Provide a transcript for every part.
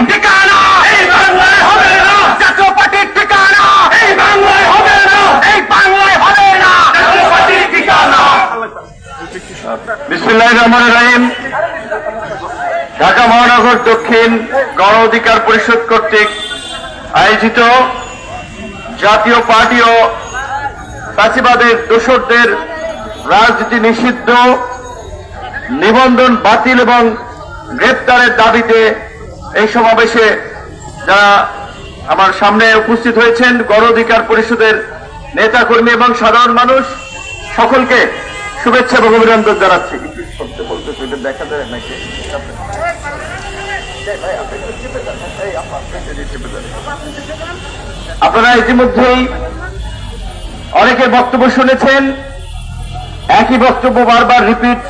পার্টির ঠিকানা এই বাংলায় হবে না জাতীয় পার্টির ঠিকানা এই বাংলায় হবে না এই বাংলায় হবে না জাতীয় পার্টির ঠিকানা বিসমুল্লাহ রহমান রহিম। ঢাকা মহানগর দক্ষিণ গণ অধিকার পরিষদ কর্তৃক আয়োজিত জাতীয় পার্টি ও ফাঁসিবাদের দোসরদের রাজনীতি নিষিদ্ধ নিবন্ধন বাতিল এবং গ্রেপ্তারের দাবিতে এই সমাবেশে যারা আমার সামনে উপস্থিত হয়েছেন গণ অধিকার পরিষদের নেতাকর্মী এবং সাধারণ মানুষ, সকলকে শুভেচ্ছা এবং অভিনন্দন জানাচ্ছি। আপনারা ইতিমধ্যেই অনেকের বক্তব্য শুনেছেন, একই বক্তব্য বারবার রিপিট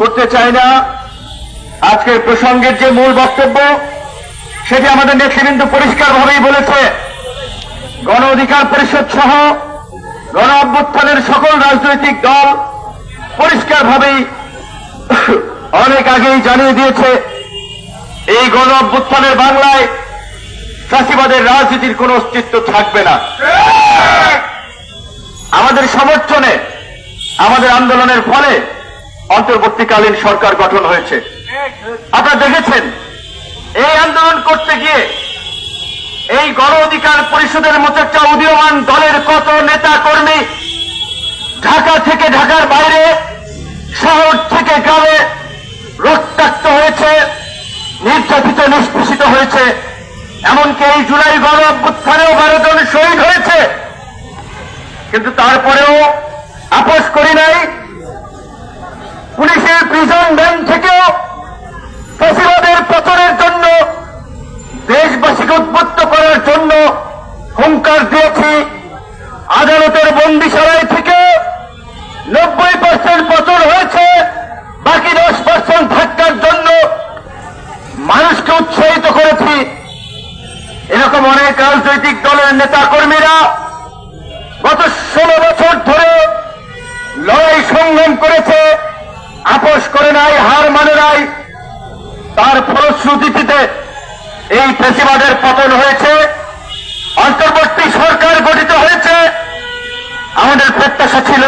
করতে চাই না। আজকের প্রসঙ্গের যে মূল বক্তব্য, সেটি আমাদের নেতৃবৃন্দ পরিষ্কারভাবেই বলেছে। গণ অধিকার পরিষদ সহ গণ অভ্যুত্থানের সকল রাজনৈতিক দল পরিষ্কারভাবেই অনেক আগেই জানিয়ে দিয়েছে, এই গণ অভ্যুত্থানের বাংলায় ফাঁসিবাদের রাজনীতির কোন অস্তিত্ব থাকবে না। আমাদের সমর্থনে, আমাদের আন্দোলনের ফলে অন্তর্বর্তীকালীন সরকার গঠন হয়েছে। আপনারা দেখেছেন, এই আন্দোলন করতে গিয়ে এই গণ অধিকার পরিষদের মতো একটা উদীয়মান দলের কত নেতা কর্মী ঢাকা থেকে ঢাকার বাইরে, শহর থেকে গ্রামে রক্তাক্ত হয়েছে, নির্যাতিত, নিষ্পেষিত হয়েছে। এমনকি এই জুলাই গণ অভ্যুত্থানেও বারো জন শহীদ হয়েছে। কিন্তু তারপরেও আপোষ করি নাই। পুলিশের প্রিজন ভ্যান থেকেও ফেসিবাদের পতনের জন্য, দেশবাসীকে উদ্বুদ্ধ করার জন্য হুঙ্কার দিয়েছি। আদালতের বন্দিশালায় থেকে নব্বই পার্সেন্ট পতন হয়েছে, বাকি দশ পার্সেন্ট থাকার জন্য মানুষকে উৎসাহিত করেছি। এরকম অনেক রাজনৈতিক দলের নেতা কর্মীরা গত ষোলো বছর ধরে লড়াই সংগ্রাম করেছে। আপোষ করে নাই, হার মানে নাই। তার ফলশ্রুতিতে এই ফেসিবাদের পতন হয়েছে। অন্তর্বর্তী সরকার গঠিত হয়েছে। আমাদের প্রত্যাশা ছিল,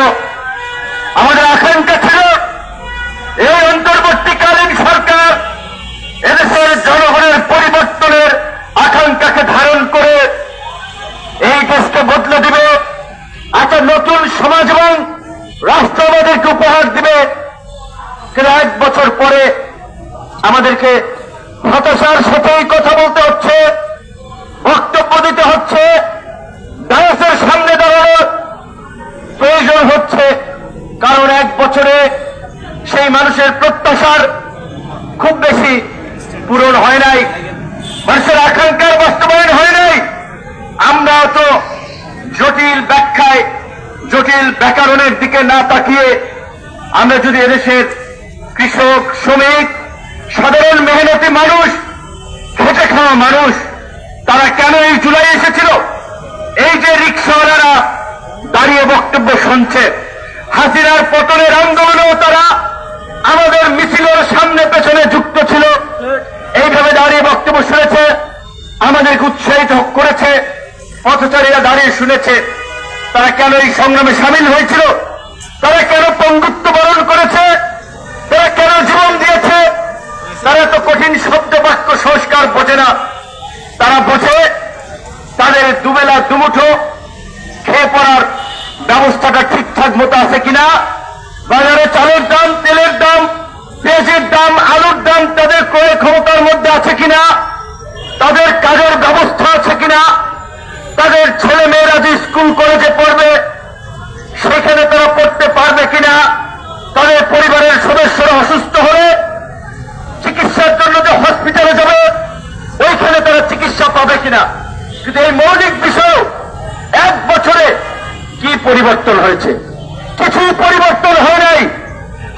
আমাদের আকাঙ্ক্ষা ছিল এই অন্তর্বর্তীকালীন সরকার এদেশের জনগণের পরিবর্তনের আকাঙ্ক্ষাকে ধারণ করে এই দেশকে বদলে দিবে একটা নতুন সমাজ এবং রাষ্ট্র আমাদেরকে উপহার দিবে কিন্তু এক বছর পরে আমাদেরকে হতাশার সাথেই কথা বলতে হচ্ছে বক্তব্য দিতে হচ্ছে ডায়াসের সামনে দাঁড়ানোর প্রয়োজন হচ্ছে কারণ এক বছরে সেই মানুষের প্রত্যাশার খুব বেশি পূরণ হয় নাই মানুষের আকাঙ্ক্ষার বাস্তবায়ন হয় নাই আমরা তো জটিল ব্যাখ্যায় ব্যাকরণের দিকে না তাকিয়ে আমরা যদি এদেশের কৃষক, শ্রমিক, সাধারণ মেহনতি মানুষ, খেটে খাওয়া মানুষ, তারা কেন এই জুলাই এসেছিল? এই যে রিক্সাওয়ালারা দাঁড়িয়ে বক্তব্য শুনছে, হাসিনার পতনের আন্দোলনেও তারা আমাদের মিছিলের সামনে পেছনে যুক্ত ছিল। এইভাবে দাঁড়িয়ে বক্তব্য শুনেছে, আমাদেরকে উৎসাহিত করেছে, পথচারীরা দাঁড়িয়ে শুনেছে। তারা কেন এই সংগ্রামে সামিল হয়েছিল? তারা কেন পঙ্গুত্ব বরণ করেছে? তারা কেন জীবন দিয়েছে? তারা তো কঠিন শব্দ বাক্য সংস্কার বোঝে না। তারা বোঝে তাদের দুবেলা দুমুঠো খেয়ে পড়ার ব্যবস্থাটা ঠিকঠাক মতো আছে কিনা? বাজারে চালের দাম, তেলের দাম, পেঁয়াজের দাম, আলুর দাম তাদের ক্রয় ক্ষমতার মধ্যে আছে কিনা? চিকিৎসা পাবে কিনা? কিন্তু এই মৌলিক বিষয় এক বছরে কি পরিবর্তন হয়েছে? কিছুই পরিবর্তন হয় নাই।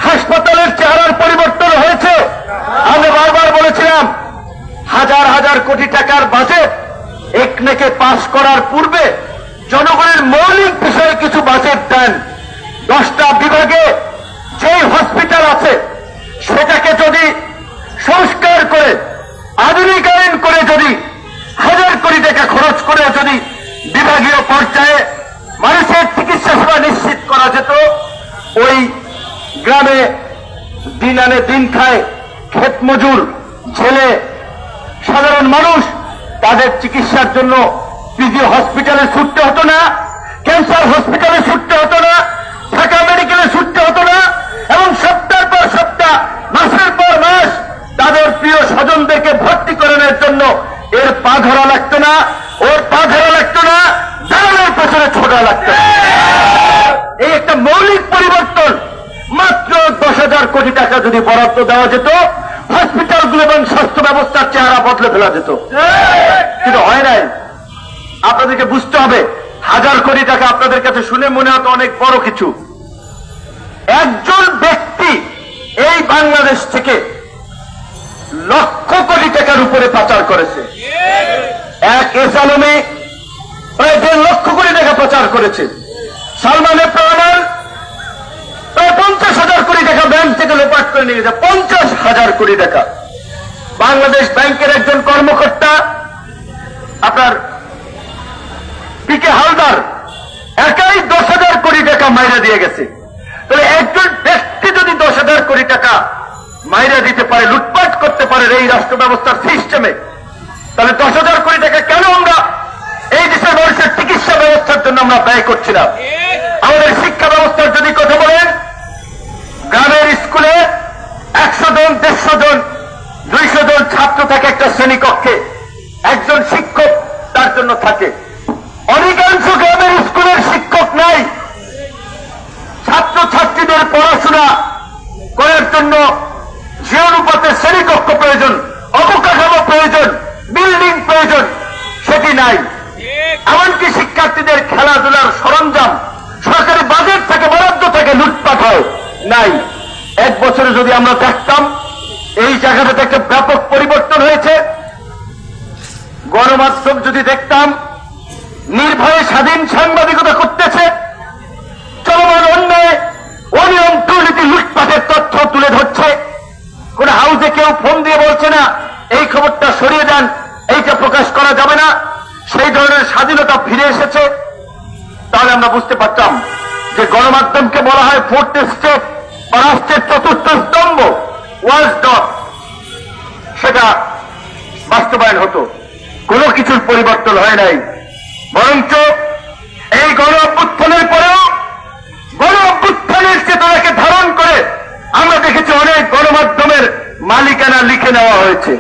হাসপাতালের চেহারার পরিবর্তন হয়েছে। আমরা বারবার বলেছিলাম, হাজার হাজার কোটি টাকার বাজেট একনেকে পাশ করার পূর্বে জনগণের মৌলিক বিষয়ে কিছু বাজেট দেন। দশটা বিভাগে যেই হসপিটাল আছে, সেটাকে যদি সংস্কার করে, আধুনিকায়ন করে গ্রামে দিন আনে দিন খায় ক্ষেত মজুর, ছেলে, সাধারণ মানুষ, তাদের চিকিৎসার জন্য পিজি হসপিটালে ছুটতে হতো না, ক্যান্সার হসপিটালে ছুটতে হতো না, ঢাকা মেডিকেলে ছুটতে হতো না, এবং সপ্তাহ পর সপ্তাহ, মাসের পর মাস তাদের প্রিয় স্বজনদেরকে ভর্তি করানোর জন্য এর পা ধরা লাগতো না, ওর পা ধরা লাগতো না, দালালের পেছনে ছোটা লাগতো এই একটা মৌলিক পরিবর্তন মাত্র দশ হাজার কোটি টাকা যদি বরাদ্দ দেওয়া যেত হসপিটালগুলো এবং স্বাস্থ্য ব্যবস্থার চেহারা বদলে ফেলা যেত। কিন্তু হয় নাই। আপনাদেরকে বুঝতে হবে, হাজার কোটি টাকা আপনাদের কাছে শুনে মনে হতো অনেক বড় কিছু। একজন ব্যক্তি এই বাংলাদেশ থেকে লক্ষ কোটি টাকার উপরে পাচার করেছে। এক এস আলমে প্রায় দেড় লক্ষ কোটি টাকা পাচার করেছে। সালমানের প্রমাণ প্রায় পঞ্চাশ হাজার কোটি টাকা ব্যাংক থেকে লোপাট করে নিয়ে গেছে। পঞ্চাশ হাজার কোটি টাকা। বাংলাদেশ ব্যাংকের একজন কর্মকর্তা, আপনার পিকে হালদার, একাই দশ হাজার কোটি টাকা মাইরা দিয়ে গেছে। তাহলে একজন ব্যক্তি যদি দশ হাজার কোটি টাকা মাইরা দিতে পারে, লুটপাট করতে পারে এই রাষ্ট্র ব্যবস্থার সিস্টেমে, তাহলে দশ হাজার কোটি টাকা কেন আমরা এই দেশের মানুষের চিকিৎসা ব্যবস্থার জন্য আমরা ব্যয় করছি না আমাদের শিক্ষা ব্যবস্থার যদি কথা বলেন গ্রামের স্কুলে একশো দেড়শো জন, দুইশো জন ছাত্র থাকে একটা শ্রেণীকক্ষে একজন শিক্ষক, তার জন্য থাকে। অধিকাংশ গ্রামের স্কুলের শিক্ষক নাই। ছাত্র ছাত্রীদের পড়াশোনা করার জন্য যে অনুপাতে শ্রেণীকক্ষ প্রয়োজন, অবকাঠামো প্রয়োজন, বিল্ডিং প্রয়োজন, সেটি নাই। এমনকি শিক্ষার্থীদের খেলাধুলার সরঞ্জাম, সরকারি বাজেট থেকে, বরাদ্দ থেকে, লুটপাট হয়, নাই। এক বছরে যদি আমরা দেখতাম এই জায়গাটাতে একটা ব্যাপক পরিবর্তন হয়েছে। গণমাধ্যম যদি দেখতাম, নির্ভয়ে স্বাধীন সাংবাদিকতা করতেছে, চলমান অন্যায়, অনিয়ম দুর্নীতি লুটপাটের তথ্য তুলে ধরছে। কোন হাউসে কেউ ফোন দিয়ে বলছে না, এই খবরটা সরিয়ে দেন, এইটা প্রকাশ করা যাবে না। সেই ধরনের স্বাধীনতা ফিরে এসেছে। তাহলে আমরা বুঝতে পারতাম যে গণমাধ্যমকে বলা হয় ফোর্থ স্টেপ বা রাষ্ট্রের চতুর্থ স্তম্ভ। ওয়াজ ডট সেটা বাস্তবায়ন হতো। কোনো কিছুর পরিবর্তন হয় নাই। বরঞ্চ এই গণ অভ্যুত্থানের পরেও গণ অভ্যুত্থানের চেতনাকে ধারণ করে আমরা দেখেছি অনেক গণমাধ্যমের মালিকানা লিখে নেওয়া হয়েছে।